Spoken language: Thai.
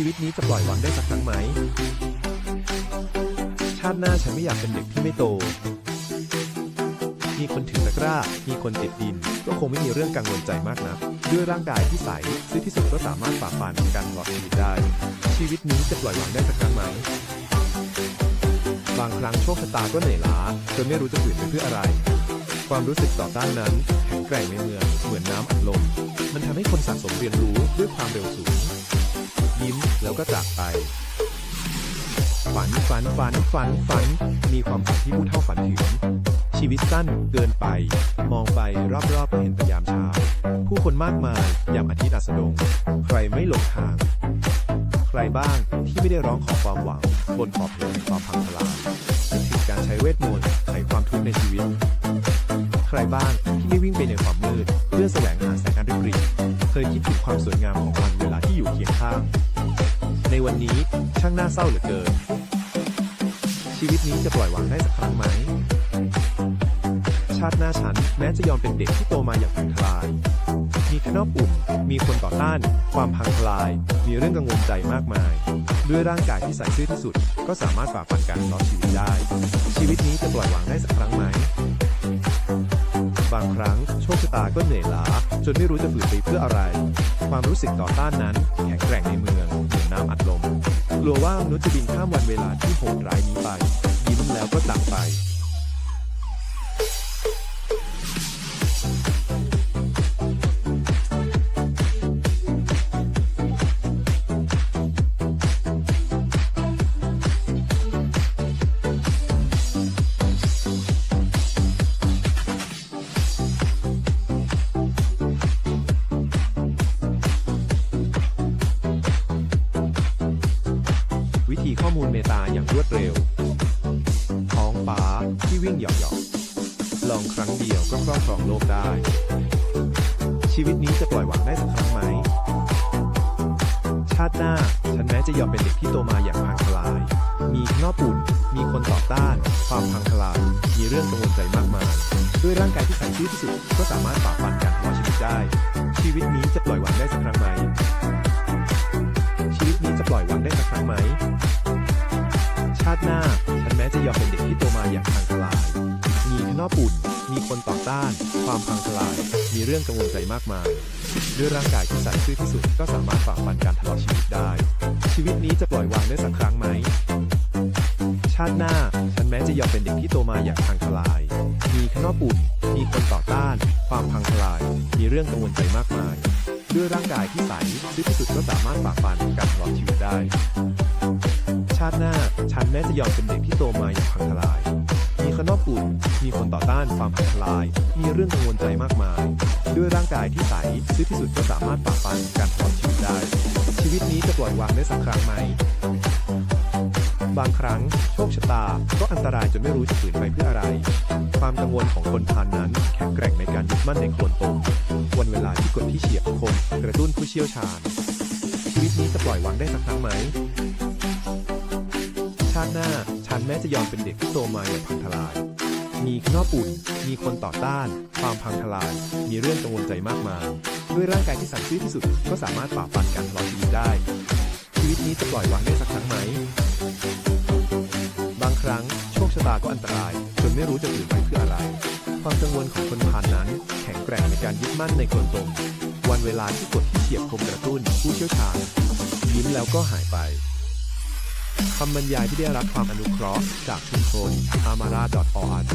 ชีวิตนี้จะปล่อยวางได้สักครั้งไหม ชาติหน้าฉันไม่อยากเป็นเด็กที่ไม่โต มีคนถือตะกร้า มีคนติดดิน ก็คงไม่มีเรื่องกังวลใจมากนะัก ด้วยร่างกายที่ใสซึ่งที่สุดก็สามารถฝ่าฟันการตลอดชีวิตได้ ชีวิตนี้จะปล่อยวางได้สักครั้งไหม บางครั้งโชคชะตาก็เหนื่อยล้าจนไม่รู้จะฝืนไปเพื่ออะไร ความรู้สึกต่อต้านนั้นแข็งแกร่งในเมืองเหมือนน้ำอัดลมมันทำให้คนสะสมเรียนรู้ด้วยความเร็วสูง ยิ้มแล้วก็จากไป ฝันฝันฝันฝันฝัน มีความฝันที่ผู้เท่าฝันถึง ชีวิตสั้นเกินไป มองไปรอบๆเห็นแต่ยามเช้า ผู้คนมากมายยามอาทิตย์อัสดง ใครไม่หลงทาง ใครบ้างที่ไม่ได้ร้องขอความหวัง บนขอบเพลงความพังทลายถึงการใช้เวทมนต์ไขความทุกข์ในชีวิต ใครบ้างที่ไม่วิ่งไปในความมืด เพื่อแสวงหาแสงอันริบหรี่เคยคิด ความสวยงามของวันเวลาที่อยู่เคียงข้าง ในวันนี้ช่างน่าเศร้าเหลือเกิน ชีวิตนี้จะปล่อยวางได้สักครั้งไหม ชาติหน้าฉันแม้จะยอมเป็นเด็กที่โตมาอย่างพังทลาย มีข้างนอกอุ่นมีคนต่อต้าน ความพังทลาย มีเรื่องกังวลใจมากมาย ด้วยร่างกายที่ใส่ซื่อที่สุด ก็สามารถฝ่าฟันการต่อชีวิตได้ ชีวิตนี้จะปล่อยวางได้สักครั้งไหมางครั้งโชคชะตาก็เหนื่อยล้าจนไม่รู้จะฝืนไปเพื่ออะไร ความรู้สึกต่อต้านนั้นแข็งแกร่งในเมืองเหมือนน้ำอัดลมกลัวว่ามนุษย์จะบินข้ามวันเวลาที่โหดร้ายนี้ไป ยิ้มแล้วก็ต่างไปาองรวดเร็วท้องฟ้าที่วิ่งหยอกๆลองครั้งเดียวก็ครอบครองโลกได้ ชีวิตนี้จะปล่อยวางได้สักครั้งไหม ชาติหน้าฉันแม้จะยอมเป็นเด็กที่โตมาอย่างพังทลาย มีนอกปุ่น มีคนต่อต้าน ความพังทลาย มีเรื่องกังวลใจมากมาย ด้วยร่างกายที่แข็งทื่อที่สุดก็สามารถฝ่าฟันการทอชีวิตได้ ชีวิตนี้จะปล่อยวางได้สักครั้งไหม นอกปุ่นมีคนต่อต้าน ความพังทลาย มีเรื่องกังวลใจมากมาย ด้วยร่างกายที่ใสซื่อที่สุดก็สามารถฝ่าฟันการทะเลาะชีวิตได้ ชีวิตนี้จะปล่อยวางได้สักครั้งไหม ชาติหน้า ฉันแม้จะยอมเป็นเด็กที่โตมาอย่างพังทลาย มีข้างนอกปุ่นมีคนต่อต้าน ความพังทลาย มีเรื่องกังวลใจมากมาย ด้วยร่างกายที่ใสซื่อที่สุดก็สามารถฝ่าฟันการทะเลาะชีวิตได้ ชาติหน้า ฉันแม้จะยอมเป็นเด็กที่โตมาอย่างพังทลาย มีข้างนอกอุ่นมีคนต่อต้านความพังทลาย มีเรื่องกังวลใจมากมาย ด้วยร่างกายที่ใสซื่อที่สุดก็สามารถฝ่าฟันการทะเลาะชีวิตได้ ชีวิตนี้จะปล่อยวางได้สักครั้งไหม บางครั้งโชคชะตา ก็อันตรายจนไม่รู้จะฝืนไปเพื่ออะไร ความกังวลของคนพานนั้น แข็งแกร่งในการยึดมั่นในโคนตมวันเวลาที่กดที่เฉียบคมกระตุ้นผู้เชี่ยวชาญ ชีวิตนี้จะปล่อยวางได้สักครั้งไหมาติหน้า ฉันแม้จะยอมเป็นเด็กที่โตมาอย่างพังทลาย มีข้างนอกปุ่น มีคนต่อต้าน ความพังทลาย มีเรื่องกังวลใจมากมาย ด้วยร่างกายที่สั่นซื่อที่สุด ก็สามารถฝ่าฟันการทะเลาะชีวิตได้ ชีวิตนี้จะปล่อยวางได้สักครั้งไหม บางครั้งโชคชะตาก็อันตราย จนไม่รู้จะฝืนไปเพื่ออะไร ความกังวลของคนพานนั้น แข็งแกร่งในการยึดมั่นในกลตมวันเวลาที่กดที่เฉียบคมกระตุ้น ผู้เชี่ยวชาญยิ้มแล้วก็หายไป คำบรรยายที่ได้รับความอนุเคราะห์จากชุมชน amara.org